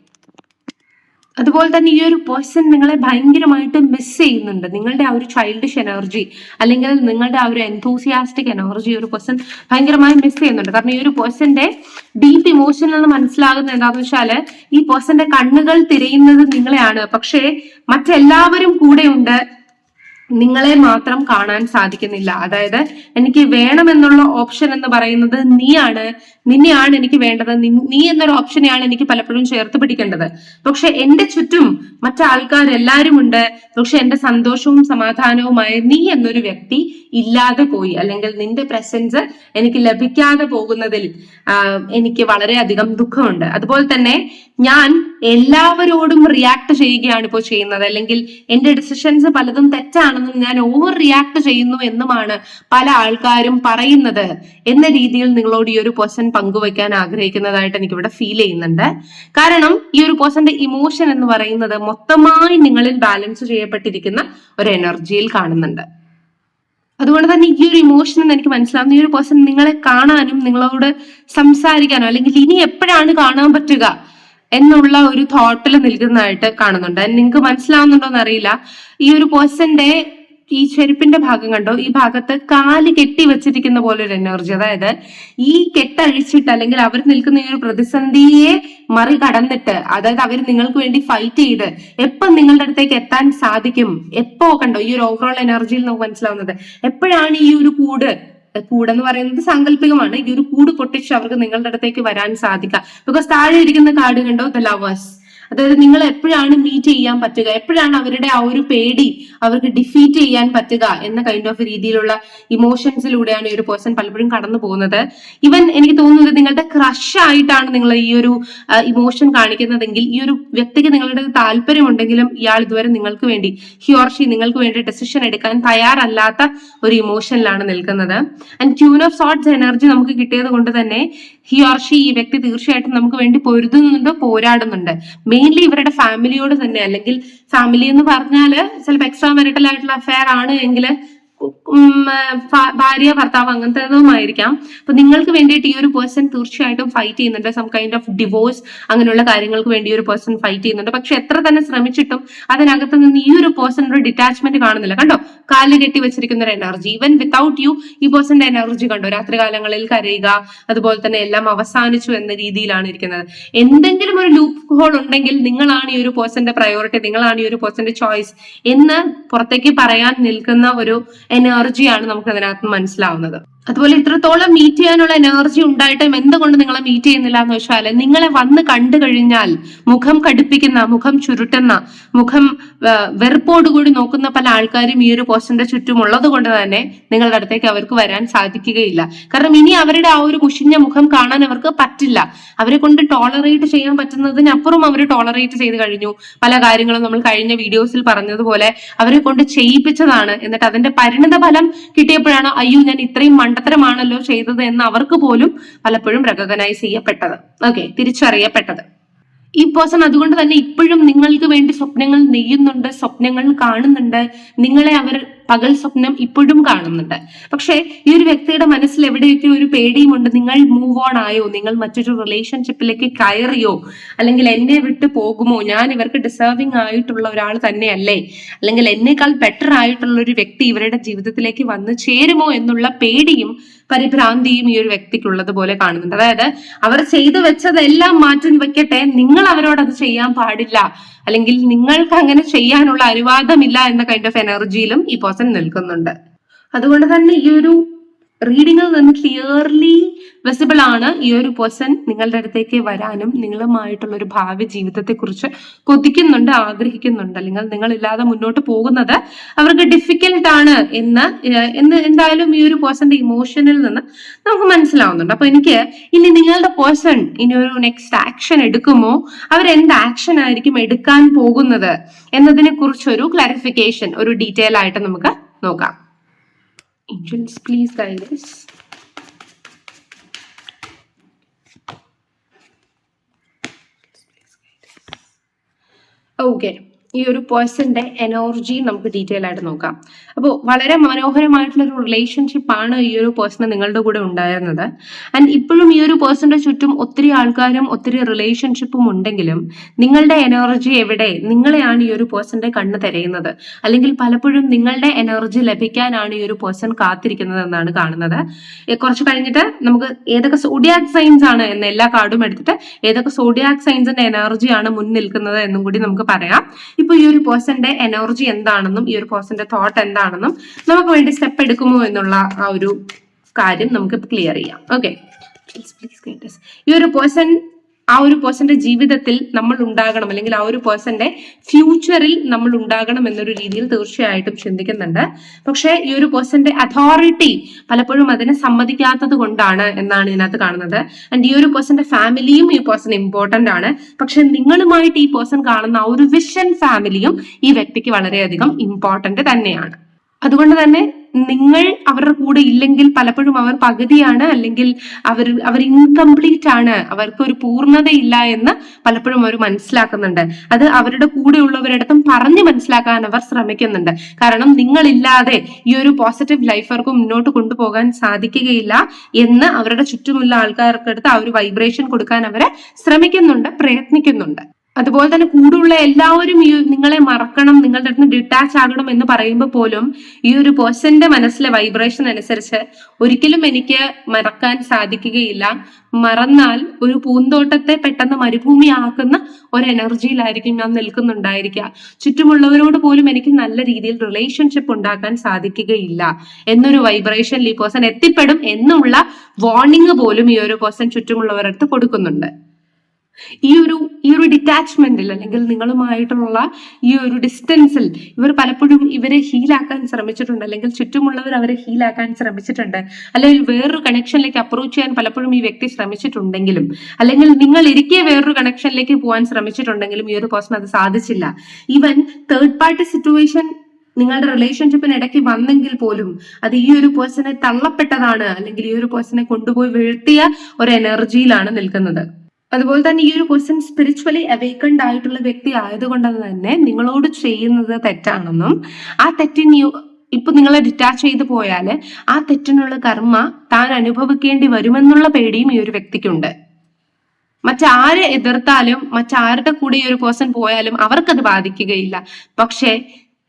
അതുപോലെ തന്നെ ഈ ഒരു പേഴ്സൺ നിങ്ങളെ ഭയങ്കരമായിട്ട് മിസ് ചെയ്യുന്നുണ്ട്. നിങ്ങളുടെ ആ ഒരു ചൈൽഡിഷ് എനർജി അല്ലെങ്കിൽ നിങ്ങളുടെ ആ ഒരു എൻതൂസിയാസ്റ്റിക് എനർജി ഒരു പേഴ്സൺ ഭയങ്കരമായി മിസ് ചെയ്യുന്നുണ്ട്. കാരണം ഈ ഒരു പേഴ്സന്റെ ഡീപ്പ് ഇമോഷനിൽ നിന്ന് മനസ്സിലാകുന്ന എന്താണെന്ന് വെച്ചാൽ ഈ പേഴ്സന്റെ കണ്ണുകൾ തിരയുന്നത് നിങ്ങളെയാണ്. പക്ഷേ മറ്റെല്ലാവരും കൂടെയുണ്ട്. നിങ്ങളെ മാത്രം കാണാൻ സാധിക്കുന്നില്ല. അതായത് എനിക്ക് വേണമെന്നുള്ള ഓപ്ഷൻ എന്ന് പറയുന്നത് നീയാണ്. നിന്നെയാണ് എനിക്ക് വേണ്ടത്. നീ എന്നൊരു ഓപ്ഷനെയാണ് എനിക്ക് പലപ്പോഴും ചേർത്ത് പിടിക്കേണ്ടത്. പക്ഷെ എന്റെ ചുറ്റും മറ്റാൾക്കാരെല്ലാരും ഉണ്ട് പക്ഷെ എന്റെ സന്തോഷവും സമാധാനവുമായ നീ എന്നൊരു വ്യക്തി ഇല്ലാതെ പോയി. അല്ലെങ്കിൽ നിന്റെ പ്രസൻസ് എനിക്ക് ലഭിക്കാതെ പോകുന്നതിൽ എനിക്ക് വളരെയധികം ദുഃഖമുണ്ട്. അതുപോലെ തന്നെ ഞാൻ എല്ലാവരോടും റിയാക്ട് ചെയ്യുകയാണ് ഇപ്പോൾ ചെയ്യുന്നത്. അല്ലെങ്കിൽ എന്റെ ഡിസിഷൻസ് പലതും തെറ്റാണെന്നും ഞാൻ ഓവർ റിയാക്ട് ചെയ്യുന്നു എന്നുമാണ് പല ആൾക്കാരും പറയുന്നത് എന്ന രീതിയിൽ നിങ്ങളോട് ഈ ഒരു പേഴ്സൺ പങ്കുവെക്കാൻ ആഗ്രഹിക്കുന്നതായിട്ട് എനിക്ക് ഇവിടെ ഫീൽ ചെയ്യുന്നുണ്ട്. കാരണം ഈ ഒരു പേഴ്സന്റെ ഇമോഷൻ എന്ന് പറയുന്നത് മൊത്തമായി നിങ്ങളിൽ ബാലൻസ് ചെയ്യപ്പെട്ടിരിക്കുന്ന ഒരു എനർജിയിൽ കാണുന്നുണ്ട്. അതുകൊണ്ട് തന്നെ ഈ ഒരു ഇമോഷൻ എന്ന് എനിക്ക് മനസ്സിലാവുന്ന. ഈ ഒരു പേഴ്സൺ നിങ്ങളെ കാണാനും നിങ്ങളോട് സംസാരിക്കാനോ അല്ലെങ്കിൽ ഇനി എപ്പോഴാണ് കാണാൻ പറ്റുക എന്നുള്ള ഒരു തോട്ടിൽ നിൽക്കുന്നതായിട്ട് കാണുന്നുണ്ട്. നിങ്ങൾക്ക് മനസ്സിലാവുന്നുണ്ടോ എന്നറിയില്ല ഈ ഒരു പേഴ്സന്റെ ഈ ചെരുപ്പിന്റെ ഭാഗം കണ്ടോ? ഈ ഭാഗത്ത് കാൽ കെട്ടി വെച്ചിരിക്കുന്ന പോലെ ഒരു എനർജി അതായത് ഈ കെട്ടഴിച്ചിട്ട് അല്ലെങ്കിൽ അവർ നിൽക്കുന്ന ഈ ഒരു പ്രതിസന്ധിയെ മറികടന്നിട്ട് അതായത് അവർ നിങ്ങൾക്ക് വേണ്ടി ഫൈറ്റ് ചെയ്ത് എപ്പം നിങ്ങളുടെ അടുത്തേക്ക് എത്താൻ സാധിക്കും? എപ്പോ കണ്ടോ ഈ ഒരു ഓവറോൾ എനർജിയിൽ നമുക്ക് മനസ്സിലാവുന്നത്? എപ്പോഴാണ് ഈ ഒരു കൂട്? കൂടെന്ന് പറയുന്നത് സാങ്കല്പികമാണ്. ഈ ഒരു കൂട് പൊട്ടിച്ച് അവർക്ക് നിങ്ങളുടെ അടുത്തേക്ക് വരാൻ സാധിക്കുക ബിക്കോസ് താഴെ ഇരിക്കുന്ന കാർഡ് കണ്ടോ? ദ ലവേഴ്സ് അതായത് നിങ്ങൾ എപ്പോഴാണ് മീറ്റ് ചെയ്യാൻ പറ്റുക? എപ്പോഴാണ് അവരുടെ ആ ഒരു പേടി അവർക്ക് ഡിഫീറ്റ് ചെയ്യാൻ പറ്റുക എന്ന കൈൻഡ് ഓഫ് രീതിയിലുള്ള ഇമോഷൻസിലൂടെയാണ് ഈ ഒരു പേഴ്സൺ പലപ്പോഴും കടന്നു പോകുന്നത്. ഇവൻ എനിക്ക് തോന്നുന്നത് നിങ്ങളുടെ ക്രഷ് ആയിട്ടാണ് നിങ്ങൾ ഈ ഒരു ഇമോഷൻ കാണിക്കുന്നതെങ്കിൽ ഈ ഒരു വ്യക്തിക്ക് നിങ്ങളുടെ താല്പര്യമുണ്ടെങ്കിലും ഇയാൾ ഇതുവരെ നിങ്ങൾക്ക് വേണ്ടി ഹ്യോർഷി നിങ്ങൾക്ക് വേണ്ടി ഡെസിഷൻ എടുക്കാൻ തയ്യാറല്ലാത്ത ഒരു ഇമോഷനിലാണ് നിൽക്കുന്നത്. And tune of thoughts energy നമുക്ക് കിട്ടിയത് കൊണ്ട് തന്നെ ഹിയോർഷി ഈ വ്യക്തി തീർച്ചയായിട്ടും നമുക്ക് വേണ്ടി പൊരുതുന്നുണ്ട് പോരാടുന്നുണ്ട്. മെയിൻലി ഇവരുടെ ഫാമിലിയോട് തന്നെ. അല്ലെങ്കിൽ ഫാമിലി എന്ന് പറഞ്ഞാൽ ചിലപ്പോൾ എക്സ്ട്രാ മെറിറ്റൽ ആയിട്ടുള്ള അഫയർ ആണ് എങ്കിൽ ഭാര്യ ഭർത്താവ് അങ്ങനത്തേതുമായിരിക്കാം. അപ്പൊ നിങ്ങൾക്ക് വേണ്ടിയിട്ട് ഈ ഒരു പേഴ്സൺ തീർച്ചയായിട്ടും ഫൈറ്റ് ചെയ്യുന്നുണ്ട്. സം കൈൻഡ് ഓഫ് ഡിവോഴ്സ് അങ്ങനെയുള്ള കാര്യങ്ങൾക്ക് വേണ്ടി ഒരു പേഴ്സൺ ഫൈറ്റ് ചെയ്യുന്നുണ്ട്. പക്ഷെ എത്ര തന്നെ ശ്രമിച്ചിട്ടും അതിനകത്ത് നിന്ന് ഈ ഒരു പേഴ്സൺ ഒരു ഡിറ്റാച്ച്മെന്റ് കാണുന്നില്ല. കണ്ടോ? കാൽ കെട്ടി വെച്ചിരിക്കുന്ന ഒരു എനർജി ഈവൻ വിത്തൗട്ട് യു ഈ പേഴ്സന്റെ എനർജി കണ്ടോ? രാത്രി കാലങ്ങളിൽ കരയുക അതുപോലെ തന്നെ എല്ലാം അവസാനിച്ചു എന്ന രീതിയിലാണ് ഇരിക്കുന്നത്. എന്തെങ്കിലും ഒരു ലൂപ്പ് ഹോൾ ഉണ്ടെങ്കിൽ നിങ്ങളാണ് ഈ ഒരു പേഴ്സന്റെ പ്രയോറിറ്റി നിങ്ങളാണ് ഈ ഒരു പേഴ്സന്റെ ചോയ്സ് എന്ന് പുറത്തേക്ക് പറയാൻ നിൽക്കുന്ന ഒരു എനർജിയാണ് നമുക്ക് അതിനകത്ത് മനസ്സിലാവുന്നത്. അതുപോലെ ഇത്രത്തോളം മീറ്റ് ചെയ്യാനുള്ള എനർജി ഉണ്ടായിട്ടും എന്തുകൊണ്ട് നിങ്ങളെ മീറ്റ് ചെയ്യുന്നില്ല എന്ന് വെച്ചാൽ നിങ്ങളെ വന്ന് കണ്ടു കഴിഞ്ഞാൽ മുഖം കടുപ്പിക്കുന്ന മുഖം ചുരുട്ടുന്ന മുഖം വെറുപ്പോടുകൂടി നോക്കുന്ന പല ആൾക്കാരും ഈ ഒരു പോസ്റ്റിന്റെ ചുറ്റുമുള്ളത് കൊണ്ട് തന്നെ നിങ്ങളുടെ അടുത്തേക്ക് അവർക്ക് വരാൻ സാധിക്കുകയില്ല. കാരണം ഇനി അവരുടെ ആ ഒരു മുഷിഞ്ഞ മുഖം കാണാൻ അവർക്ക് പറ്റില്ല. അവരെ കൊണ്ട് ടോളറേറ്റ് ചെയ്യാൻ പറ്റുന്നതിനപ്പുറം അവർ ടോളറേറ്റ് ചെയ്ത് കഴിഞ്ഞു. പല കാര്യങ്ങളും നമ്മൾ കഴിഞ്ഞ വീഡിയോസിൽ പറഞ്ഞതുപോലെ അവരെ കൊണ്ട് ചെയ്യിപ്പിച്ചതാണ്. എന്നിട്ട് അതിന്റെ പരിണിത ഫലം കിട്ടിയപ്പോഴാണ് അയ്യോ ഞാൻ ഇത്രയും മണ്ടത്തരമാണല്ലോ ചെയ്തത് എന്ന് അവർക്ക് പോലും പലപ്പോഴും റെക്കഗ്നൈസ് ചെയ്യപ്പെട്ടത്. ഓക്കെ തിരിച്ചറിയപ്പെട്ടത്. ഈ പേഴ്സൺ അതുകൊണ്ട് തന്നെ ഇപ്പോഴും നിങ്ങൾക്ക് വേണ്ടി സ്വപ്നങ്ങൾ നെയ്യുന്നുണ്ട് സ്വപ്നങ്ങൾ കാണുന്നുണ്ട്. നിങ്ങളെ അവർ പകൽ സ്വപ്നം ഇപ്പോഴും കാണുന്നുണ്ട്. പക്ഷേ ഈ ഒരു വ്യക്തിയുടെ മനസ്സിൽ എവിടെയൊക്കെ ഒരു പേടിയുമുണ്ട് നിങ്ങൾ മൂവ് ഓൺ ആയോ നിങ്ങൾ മറ്റൊരു റിലേഷൻഷിപ്പിലേക്ക് കയറിയോ അല്ലെങ്കിൽ എന്നെ വിട്ടു പോകുമോ ഞാൻ ഇവർക്ക് ഡിസേർവിംഗ് ആയിട്ടുള്ള ഒരാൾ തന്നെയല്ലേ അല്ലെങ്കിൽ എന്നേക്കാൾ ബെറ്റർ ആയിട്ടുള്ള ഒരു വ്യക്തി ഇവരുടെ ജീവിതത്തിലേക്ക് വന്നു ചേരുമോ എന്നുള്ള പേടിയും പരിഭ്രാന്തിയും ഈ ഒരു വ്യക്തിക്കുള്ളത് പോലെ കാണുന്നുണ്ട്. അതായത് അവർ ചെയ്തു വെച്ചതെല്ലാം മാറ്റി വെക്കട്ടെ. നിങ്ങൾ അവരോട് അത് ചെയ്യാൻ പാടില്ല. അല്ലെങ്കിൽ നിങ്ങൾക്ക് അങ്ങനെ ചെയ്യാനുള്ള അനുവാദമില്ല എന്ന കൈൻഡ് ഓഫ് എനർജിയിലും ഈ പേഴ്സൺ നിൽക്കുന്നുണ്ട്. അതുകൊണ്ട് തന്നെ ഈ ഒരു റീഡിങ്ങിൽ നിന്ന് ക്ലിയർലി വിസിബിൾ ആണ് ഈ ഒരു പേഴ്സൺ നിങ്ങളുടെ അടുത്തേക്ക് വരാനും നിങ്ങളുമായിട്ടുള്ള ഒരു ഭാവി ജീവിതത്തെക്കുറിച്ച് കൊതിക്കുന്നുണ്ട് ആഗ്രഹിക്കുന്നുണ്ട്. അല്ലെങ്കിൽ നിങ്ങളില്ലാതെ മുന്നോട്ട് പോകുന്നത് അവർക്ക് ഡിഫിക്കൽട്ട് ആണ് എന്ന് എന്ന് എന്തായാലും ഈ ഒരു പേഴ്സന്റെ ഇമോഷനിൽ നിന്ന് നമുക്ക് മനസ്സിലാവുന്നുണ്ട്. അപ്പൊ എനിക്ക് ഇനി നിങ്ങളുടെ പേഴ്സൺ ഇനി ഒരു നെക്സ്റ്റ് ആക്ഷൻ എടുക്കുമോ? അവർ എന്ത് ആക്ഷൻ ആയിരിക്കും എടുക്കാൻ പോകുന്നത് എന്നതിനെ കുറിച്ചൊരു ക്ലാരിഫിക്കേഷൻ ഒരു ഡീറ്റെയിൽ ആയിട്ട് നമുക്ക് നോക്കാം. Angels, please guide us. Okay. ഈ ഒരു പേഴ്സന്റെ എനർജി നമുക്ക് ഡീറ്റെയിൽ ആയിട്ട് നോക്കാം അപ്പോൾ വളരെ മനോഹരമായിട്ടുള്ള ഒരു റിലേഷൻഷിപ്പ് ആണ് ഈ ഒരു പേഴ്സണ് നിങ്ങളുടെ കൂടെ ഉണ്ടായിരുന്നത്. ആൻഡ് ഇപ്പോഴും ഈ ഒരു പേഴ്സന്റെ ചുറ്റും ഒത്തിരി ആൾക്കാരും ഒത്തിരി റിലേഷൻഷിപ്പും ഉണ്ടെങ്കിലും നിങ്ങളുടെ എനർജി എവിടെ? നിങ്ങളെയാണ് ഈ ഒരു പേഴ്സന്റെ കണ്ണ് തിരയുന്നത്. അല്ലെങ്കിൽ പലപ്പോഴും നിങ്ങളുടെ എനർജി ലഭിക്കാനാണ് ഈ ഒരു പേഴ്സൺ കാത്തിരിക്കുന്നത് എന്നാണ് കാണുന്നത്. കുറച്ച് കഴിഞ്ഞിട്ട് നമുക്ക് ഏതൊക്കെ സോഡിയാക് സൈൻസ് ആണ് എന്ന എല്ലാ കാർഡും എടുത്തിട്ട് ഏതൊക്കെ സോഡിയാക് സൈൻസിന്റെ എനർജി ആണ് മുൻ നിൽക്കുന്നത് എന്നും കൂടി നമുക്ക് പറയാം. ഇപ്പൊ ഈ ഒരു പേഴ്സന്റെ എനർജി എന്താണെന്നും ഈ ഒരു പേഴ്സന്റെ തോട്ട് എന്താണെന്നും നമുക്ക് വേണ്ടി സ്റ്റെപ്പ് എടുക്കുമോ എന്നുള്ള ആ ഒരു കാര്യം നമുക്ക് ക്ലിയർ ചെയ്യാം. ഓക്കെ ഈ ഒരു പേഴ്സൺ ആ ഒരു പേഴ്സന്റെ ജീവിതത്തിൽ നമ്മൾ ഉണ്ടാകണം അല്ലെങ്കിൽ ആ ഒരു പേഴ്സന്റെ ഫ്യൂച്ചറിൽ നമ്മൾ ഉണ്ടാകണം എന്നൊരു രീതിയിൽ തീർച്ചയായിട്ടും ചിന്തിക്കുന്നുണ്ട്. പക്ഷെ ഈ ഒരു പേഴ്സന്റെ അതോറിറ്റി പലപ്പോഴും അതിനെ സമ്മതിക്കാത്തത് കൊണ്ടാണ് എന്നാണ് ഇതിനകത്ത് കാണുന്നത്. ആൻഡ് ഈ ഒരു പേഴ്സന്റെ ഫാമിലിയും ഈ പേഴ്സൺ ഇമ്പോർട്ടന്റ് ആണ്. പക്ഷെ നിങ്ങളുമായിട്ട് ഈ പേഴ്സൺ കാണുന്ന ആ ഒരു വിഷൻ ഫാമിലിയും ഈ വ്യക്തിക്ക് വളരെയധികം ഇമ്പോർട്ടന്റ് തന്നെയാണ്. അതുകൊണ്ട് തന്നെ നിങ്ങൾ അവരുടെ കൂടെ ഇല്ലെങ്കിൽ പലപ്പോഴും അവർ പകുതിയാണ് അല്ലെങ്കിൽ അവർ അവർ ഇൻകംപ്ലീറ്റ് ആണ്. അവർക്ക് ഒരു പൂർണതയില്ല എന്ന് പലപ്പോഴും അവർ മനസ്സിലാക്കുന്നുണ്ട്. അത് അവരുടെ കൂടെ ഉള്ളവരടുത്തും പറഞ്ഞ് മനസ്സിലാക്കാൻ അവർ ശ്രമിക്കുന്നുണ്ട്. കാരണം നിങ്ങളില്ലാതെ ഈ ഒരു പോസിറ്റീവ് ലൈഫ് അവർക്ക് മുന്നോട്ട് കൊണ്ടുപോകാൻ സാധിക്കുകയില്ല എന്ന് അവരുടെ ചുറ്റുമുള്ള ആൾക്കാർക്കടുത്ത് ആ ഒരു വൈബ്രേഷൻ കൊടുക്കാൻ അവരെ ശ്രമിക്കുന്നുണ്ട് പ്രയത്നിക്കുന്നുണ്ട്. അതുപോലെ തന്നെ കൂടുള്ള എല്ലാവരും ഈ നിങ്ങളെ മറക്കണം നിങ്ങളുടെ അടുത്ത് ഡിറ്റാച്ച് ആകണം എന്ന് പറയുമ്പോൾ പോലും ഈ ഒരു പേഴ്സന്റെ മനസ്സിലെ വൈബ്രേഷൻ അനുസരിച്ച് ഒരിക്കലും എനിക്ക് മറക്കാൻ സാധിക്കുകയില്ല. മറന്നാൽ ഒരു പൂന്തോട്ടത്തെ പെട്ടെന്ന് മരുഭൂമിയാക്കുന്ന ഒരു എനർജിയിലായിരിക്കും ഞാൻ നിൽക്കുന്നുണ്ടായിരിക്കുക. ചുറ്റുമുള്ളവരോട് പോലും എനിക്ക് നല്ല രീതിയിൽ റിലേഷൻഷിപ്പ് ഉണ്ടാക്കാൻ സാധിക്കുകയില്ല എന്നൊരു വൈബ്രേഷൻ ഈ പേഴ്സൺ എത്തിപ്പെടും എന്നുള്ള വാർണിംഗ് പോലും ഈ ഒരു പേഴ്സൺ ചുറ്റുമുള്ളവരടുത്ത് കൊടുക്കുന്നുണ്ട്. ഈ ഒരു ഈ ഒരു ഡിറ്റാച്ച്മെന്റിൽ അല്ലെങ്കിൽ നിങ്ങളുമായിട്ടുള്ള ഈ ഒരു ഡിസ്റ്റൻസിൽ ഇവർ പലപ്പോഴും ഇവരെ ഹീലാക്കാൻ ശ്രമിച്ചിട്ടുണ്ട് അല്ലെങ്കിൽ ചുറ്റുമുള്ളവർ അവരെ ഹീലാക്കാൻ ശ്രമിച്ചിട്ടുണ്ട്. അല്ലെങ്കിൽ വേറൊരു കണക്ഷനിലേക്ക് അപ്രോച്ച് ചെയ്യാൻ പലപ്പോഴും ഈ വ്യക്തി ശ്രമിച്ചിട്ടുണ്ടെങ്കിലും അല്ലെങ്കിൽ നിങ്ങൾ ഇരിക്കെ വേറൊരു കണക്ഷനിലേക്ക് പോകാൻ ശ്രമിച്ചിട്ടുണ്ടെങ്കിലും ഈ ഒരു പേഴ്സൺ അത് സാധിച്ചില്ല. ഈവൻ തേർഡ് പാർട്ടി സിറ്റുവേഷൻ നിങ്ങളുടെ റിലേഷൻഷിപ്പിന് ഇടയ്ക്ക് വന്നെങ്കിൽ പോലും അത് ഈ ഒരു പേഴ്സണെ തള്ളപ്പെട്ടതാണ് അല്ലെങ്കിൽ ഈ ഒരു പേഴ്സണെ കൊണ്ടുപോയി വീഴ്ത്തിയ ഒരു എനർജിയിലാണ് നിൽക്കുന്നത്. അതുപോലെ തന്നെ ഈ ഒരു പേഴ്സൺ സ്പിരിച്വലി അവേക്കൻഡ് ആയിട്ടുള്ള വ്യക്തി ആയതുകൊണ്ട് തന്നെ നിങ്ങളോട് ചെയ്യുന്നത് തെറ്റാണെന്നും ആ തെറ്റിന് ഇപ്പൊ നിങ്ങളെ ഡിറ്റാച്ച് ചെയ്ത് പോയാൽ ആ തെറ്റിനുള്ള കർമ്മ താൻ അനുഭവിക്കേണ്ടി വരുമെന്നുള്ള പേടിയും ഈ ഒരു വ്യക്തിക്കുണ്ട്. മറ്റാരെ എതിർത്താലും മറ്റാരുടെ കൂടെ ഈ ഒരു പേഴ്സൺ പോയാലും അവർക്കത് ബാധിക്കുകയില്ല. പക്ഷേ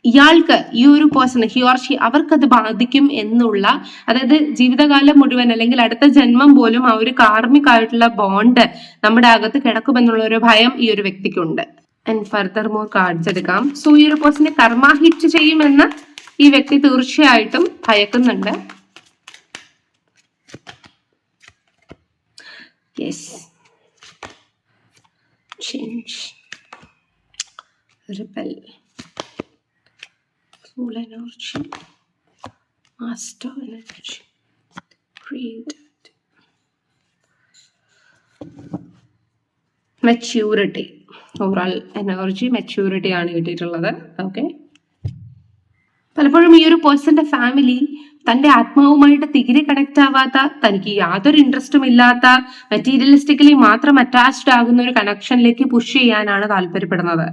ഇയാൾക്ക് ഈ ഒരു പേഴ്സൺ ഹിയോർഷി അവർക്കത് ബാധിക്കും എന്നുള്ള അതായത് ജീവിതകാലം മുഴുവൻ അല്ലെങ്കിൽ അടുത്ത ജന്മം പോലും ആ ഒരു കാർമ്മികമായിട്ടുള്ള ബോണ്ട് നമ്മുടെ അകത്ത് കിടക്കുമെന്നുള്ള ഒരു ഭയം ഈ ഒരു വ്യക്തിക്കുണ്ട്. ആൻഡ് ഫർദർ മോർ കാർഡ്സ് എടുക്കാം. സോ ഈ ഒരു പേഴ്സണെ കർമ്മ ഹിറ്റ് ചെയ്യുമെന്ന് ഈ വ്യക്തി തീർച്ചയായിട്ടും ഭയക്കുന്നുണ്ട്. Yes change rebel full energy, master energy, created. Maturity overall energy maturity ആണ് കിട്ടിയിട്ടുള്ളത്. ഓക്കെ പലപ്പോഴും ഈ ഒരു പേഴ്സന്റെ ഫാമിലി തന്റെ ആത്മാവുമായിട്ട് തികരെ കണക്ട് ആവാത്ത തനിക്ക് യാതൊരു ഇൻട്രസ്റ്റും ഇല്ലാത്ത മെറ്റീരിയലിസ്റ്റിക്കലി മാത്രം അറ്റാച്ച്ഡ് ആകുന്ന ഒരു കണക്ഷനിലേക്ക് പുഷ് ചെയ്യാനാണ് താല്പര്യപ്പെടുന്നത്.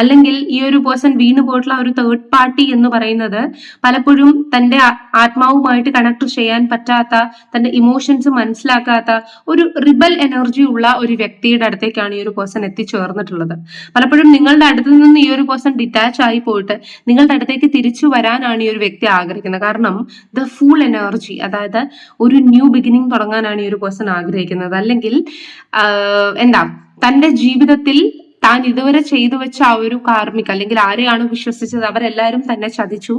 അല്ലെങ്കിൽ ഈ ഒരു പേഴ്സൺ വീണ് പോയിട്ടുള്ള ഒരു തേർഡ് പാർട്ടി എന്ന് പറയുന്നത് പലപ്പോഴും തന്റെ ആത്മാവുമായിട്ട് കണക്ട് ചെയ്യാൻ പറ്റാത്ത തന്റെ ഇമോഷൻസ് മനസ്സിലാക്കാത്ത ഒരു റിബൽ എനർജി ഉള്ള ഒരു വ്യക്തിയുടെ അടുത്തേക്കാണ് ഈ ഒരു പേഴ്സൺ എത്തിച്ചേർന്നിട്ടുള്ളത്. പലപ്പോഴും നിങ്ങളുടെ അടുത്ത് നിന്ന് ഈ ഒരു പേഴ്സൺ ഡിറ്റാച്ച് ആയി പോയിട്ട് നിങ്ങളുടെ അടുത്തേക്ക് തിരിച്ചു വരാനാണ് ഈ ഒരു വ്യക്തി ആഗ്രഹിക്കുന്നത്. കാരണം ദ ഫുൾ എനർജി അതായത് ഒരു ന്യൂ ബിഗിനിങ് തുടങ്ങാനാണ് ഈ ഒരു പേഴ്സൺ ആഗ്രഹിക്കുന്നത്. അല്ലെങ്കിൽ എന്താ തന്റെ ജീവിതത്തിൽ താൻ ഇതുവരെ ചെയ്തു വെച്ച ആ ഒരു കാർമിക അല്ലെങ്കിൽ ആരെയാണ് വിശ്വസിച്ചത് അവരെല്ലാരും തന്നെ ചതിച്ചു.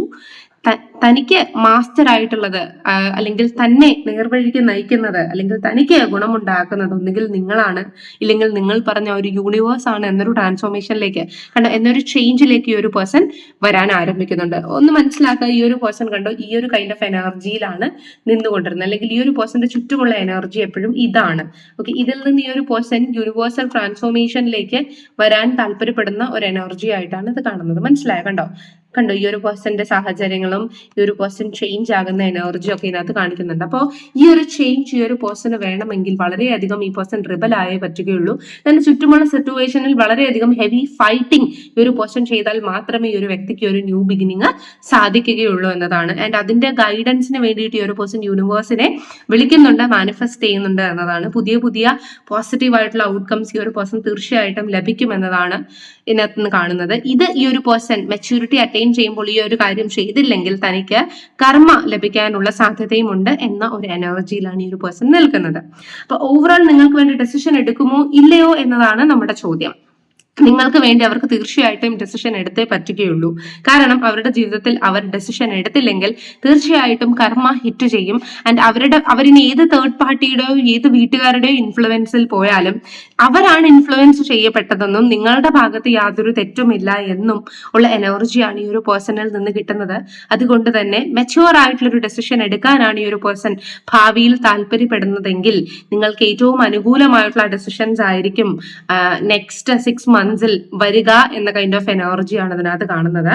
തനിക്ക് മാസ്റ്റർ ആയിട്ടുള്ളത് അല്ലെങ്കിൽ തന്നെ നേർവഴിക്ക് നയിക്കുന്നത് അല്ലെങ്കിൽ തനിക്ക് ഗുണമുണ്ടാക്കുന്നത് ഒന്നുകിൽ നിങ്ങളാണ് ഇല്ലെങ്കിൽ നിങ്ങൾ പറഞ്ഞ ഒരു യൂണിവേഴ്സ് ആണ് എന്നൊരു ട്രാൻസ്ഫോർമേഷനിലേക്ക് കണ്ടോ എന്നൊരു ചേഞ്ചിലേക്ക് ഈ ഒരു പേഴ്സൺ വരാൻ ആരംഭിക്കുന്നുണ്ട്. ഒന്ന് മനസ്സിലാക്കുക ഈ ഒരു പേഴ്സൺ കണ്ടോ ഈ ഒരു കൈൻഡ് ഓഫ് എനർജിയിലാണ് നിന്നുകൊണ്ടിരുന്നത്. അല്ലെങ്കിൽ ഈ ഒരു പേഴ്സന്റെ ചുറ്റുമുള്ള എനർജി എപ്പോഴും ഇതാണ്. ഓക്കെ ഇതിൽ നിന്ന് ഈ ഒരു പേഴ്സൺ യൂണിവേഴ്സൽ ട്രാൻസ്ഫോർമേഷനിലേക്ക് വരാൻ താല്പര്യപ്പെടുന്ന ഒരു എനർജി ആയിട്ടാണ് ഇത് കാണുന്നത്. മനസ്സിലായോ? കണ്ടോ? കണ്ടോ ഈ ഒരു പേഴ്സന്റെ സാഹചര്യങ്ങളും ഈ ഒരു പേഴ്സൺ ചേഞ്ച് ആകുന്ന എനർജി ഒക്കെ ഇതിനകത്ത് കാണിക്കുന്നുണ്ട് അപ്പോൾ ഈ ഒരു ചേഞ്ച് ഈ ഒരു പേഴ്സണ് വേണമെങ്കിൽ വളരെയധികം ഈ പേഴ്സൺ റിബൽ ആയേ പറ്റുകയുള്ളൂ തന്നെ ചുറ്റുമുള്ള സിറ്റുവേഷനിൽ വളരെയധികം ഹെവി ഫൈറ്റിംഗ് ഈ ഒരു പേഴ്സൺ ചെയ്താൽ മാത്രമേ ഈ ഒരു വ്യക്തിക്ക് ഒരു ന്യൂ ബിഗിനിങ് സാധിക്കുകയുള്ളൂ എന്നതാണ് ആൻഡ് അതിന്റെ ഗൈഡൻസിന് വേണ്ടിയിട്ട് ഈ ഒരു പേഴ്സൺ യൂണിവേഴ്സിനെ വിളിക്കുന്നുണ്ട് മാനിഫെസ്റ്റ് ചെയ്യുന്നുണ്ട് എന്നതാണ് പുതിയ പുതിയ പോസിറ്റീവ് ആയിട്ടുള്ള ഔട്ട്കംസ് ഈ ഒരു പേഴ്സൺ തീർച്ചയായിട്ടും ലഭിക്കും എന്നതാണ് ഇതിനകത്ത് നിന്ന് കാണുന്നത് ഇത് ഈ ഒരു പേഴ്സൺ മെച്യൂരിറ്റി അറ്റൈൻ ചെയ്യുമ്പോൾ ഈ ഒരു കാര്യം ചെയ്തില്ലെങ്കിൽ തനിക്ക് കർമ്മ ലഭിക്കാനുള്ള സാധ്യതയും ഉണ്ട് എന്ന ഒരു എനർജിയിലാണ് ഈ ഒരു പേഴ്സൺ നിൽക്കുന്നത്. അപ്പൊ ഓവറോൾ നിങ്ങൾക്ക് വേണ്ടി ഡെസിഷൻ എടുക്കുമോ ഇല്ലയോ എന്നതാണ് നമ്മുടെ ചോദ്യം. നിങ്ങൾക്ക് വേണ്ടി അവർക്ക് തീർച്ചയായിട്ടും ഡെസിഷൻ എടുത്തേ പറ്റുകയുള്ളൂ. കാരണം അവരുടെ ജീവിതത്തിൽ അവർ ഡെസിഷൻ എടുത്തില്ലെങ്കിൽ തീർച്ചയായിട്ടും കർമ്മ ഹിറ്റ് ചെയ്യും. ആൻഡ് അവരുടെ അവരിനി ഏത് തേർഡ് പാർട്ടിയുടെയോ ഏത് വീട്ടുകാരുടെയോ ഇൻഫ്ലുവൻസിൽ പോയാലും അവരാണ് ഇൻഫ്ലുവൻസ് ചെയ്യപ്പെട്ടതെന്നും നിങ്ങളുടെ ഭാഗത്ത് യാതൊരു തെറ്റുമില്ല എന്നും ഉള്ള എനർജിയാണ് ഈ ഒരു പേഴ്സണിൽ നിന്ന് കിട്ടുന്നത്. അതുകൊണ്ട് തന്നെ മെച്യൂർ ആയിട്ടുള്ള ഒരു ഡെസിഷൻ എടുക്കാനാണ് ഈ ഒരു പേഴ്സൺ ഭാവിയിൽ താല്പര്യപ്പെടുന്നതെങ്കിൽ നിങ്ങൾക്ക് ഏറ്റവും അനുകൂലമായിട്ടുള്ള ഡെസിഷൻസ് ആയിരിക്കും നെക്സ്റ്റ് സിക്സ് മന്ത് മന്ത്സിൽ വരിക എന്ന കൈൻഡ് ഓഫ് എനർജിയാണ് അതിനകത്ത് കാണുന്നത്.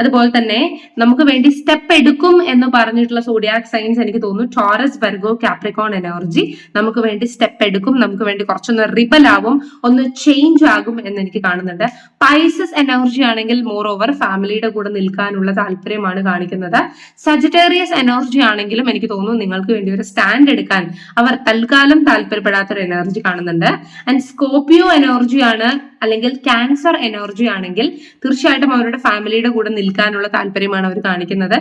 അതുപോലെ തന്നെ നമുക്ക് വേണ്ടി സ്റ്റെപ്പ് എടുക്കും എന്ന് പറഞ്ഞിട്ടുള്ള സോഡിയാക് സൈൻസ് എനിക്ക് തോന്നുന്നു. ടോറസ് ബർഗോ കാപ്രിക്കോൺ എനർജി നമുക്ക് വേണ്ടി സ്റ്റെപ്പ് എടുക്കും. നമുക്ക് വേണ്ടി കുറച്ചൊന്ന് റിബൽ ആവും ഒന്ന് ചേഞ്ച് ആകും എന്ന് എനിക്ക് കാണുന്നുണ്ട്. പൈസസ് എനർജി ആണെങ്കിൽ മോർ ഓവർ ഫാമിലിയുടെ കൂടെ നിൽക്കാനുള്ള താല്പര്യമാണ് കാണിക്കുന്നത്. സജിറ്റേറിയസ് എനർജി ആണെങ്കിലും എനിക്ക് തോന്നുന്നു നിങ്ങൾക്ക് വേണ്ടി ഒരു സ്റ്റാൻഡ് എടുക്കാൻ അവർ തൽക്കാലം താല്പര്യപ്പെടാത്തൊരു എനർജി കാണുന്നുണ്ട്. ആൻഡ് സ്കോപ്പിയോ എനർജിയാണ് അല്ലെങ്കിൽ അല്ലെങ്കിൽ ക്യാൻസർ എനർജി ആണെങ്കിൽ തീർച്ചയായിട്ടും അവരുടെ ഫാമിലിയുടെ കൂടെ നിൽക്കാനുള്ള താല്പര്യമാണ് അവർ കാണിക്കുന്നത്.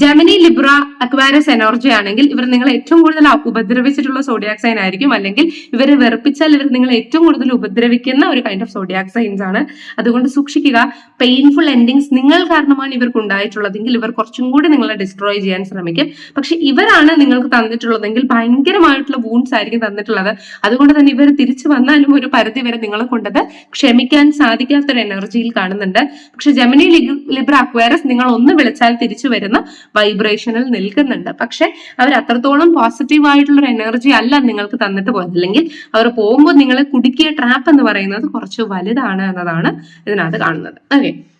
ജെമിനി ലിബ്ര അക്വാരസ് എനർജി ആണെങ്കിൽ ഇവർ നിങ്ങൾ ഏറ്റവും കൂടുതൽ ഉപദ്രവിച്ചിട്ടുള്ള സോഡിയാക് സൈൻ ആയിരിക്കും. അല്ലെങ്കിൽ ഇവരെ വെറുപ്പിച്ചാൽ ഇവർ നിങ്ങൾ ഏറ്റവും കൂടുതൽ ഉപദ്രവിക്കുന്ന ഒരു കൈൻഡ് ഓഫ് സോഡിയാക് സൈൻസ് ആണ്. അതുകൊണ്ട് സൂക്ഷിക്കുക. പെയിൻഫുൾ എൻഡിങ്സ് നിങ്ങൾ കാരണമാണ് ഇവർക്ക് ഉണ്ടായിട്ടുള്ളതെങ്കിൽ ഇവർ കുറച്ചും കൂടി നിങ്ങളെ ഡിസ്ട്രോയ് ചെയ്യാൻ ശ്രമിക്കും. പക്ഷെ ഇവരാണ് നിങ്ങൾക്ക് തന്നിട്ടുള്ളതെങ്കിൽ ഭയങ്കരമായിട്ടുള്ള വൂൺസ് ആയിരിക്കും തന്നിട്ടുള്ളത്. അതുകൊണ്ട് തന്നെ ഇവർ തിരിച്ചു വന്നാലും ഒരു പരിധി വരെ നിങ്ങളെ കൊണ്ടത് ക്ഷമിക്കാൻ സാധിക്കാത്തൊരു എനർജിയിൽ കാണുന്നുണ്ട്. പക്ഷെ ജെമിനി ലിബ്ര അക്വയറസ് നിങ്ങൾ ഒന്ന് വിളിച്ചാൽ തിരിച്ചു വരുന്ന വൈബ്രേഷനിൽ നിൽക്കുന്നുണ്ട്. പക്ഷെ അവർ അത്രത്തോളം പോസിറ്റീവ് ആയിട്ടുള്ള ഒരു എനർജി അല്ല നിങ്ങൾക്ക് തന്നിട്ട് പോയത്. അല്ലെങ്കിൽ അവർ പോകുമ്പോൾ നിങ്ങളെ കുടുക്കിയ ട്രാപ്പ് എന്ന് പറയുന്നത് കുറച്ച് വലുതാണ് എന്നതാണ് ഇതിനകത്ത് കാണുന്നത്. ഓക്കെ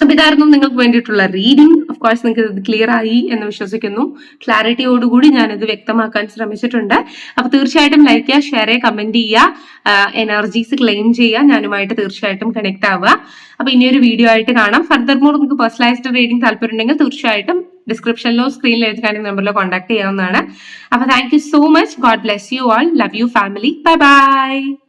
അപ്പൊ ഇതായിരുന്നു നിങ്ങൾക്ക് വേണ്ടിയിട്ടുള്ള റീഡിംഗ് ഓഫ് കോഴ്സ് നിങ്ങൾക്ക് ഇത് ക്ലിയർ ആയി എന്ന് വിശ്വസിക്കുന്നു. ക്ലാരിറ്റിയോടുകൂടി ഞാനിത് വ്യക്തമാക്കാൻ ശ്രമിച്ചിട്ടുണ്ട്. അപ്പൊ തീർച്ചയായിട്ടും ലൈക്ക് ചെയ്യുക ഷെയർ ചെയ്യുക കമന്റ് ചെയ്യുക എനർജീസ് ക്ലെയിം ചെയ്യുക. ഞാനുമായിട്ട് തീർച്ചയായിട്ടും കണക്ട് ആവുക. അപ്പൊ ഇനിയൊരു വീഡിയോ ആയിട്ട് കാണാം. ഫർദർ മോർ നിങ്ങൾക്ക് പേഴ്സണലൈസ്ഡ് റീഡിംഗ് താല്പര്യം ഉണ്ടെങ്കിൽ തീർച്ചയായിട്ടും ഡിസ്ക്രിപ്ഷനിലോ സ്ക്രീനിൽ എഴുതി നമ്പറിലോ കോൺടാക്ട് ചെയ്യാവുന്നതാണ്. അപ്പൊ thank you so much God bless you all love you family bye bye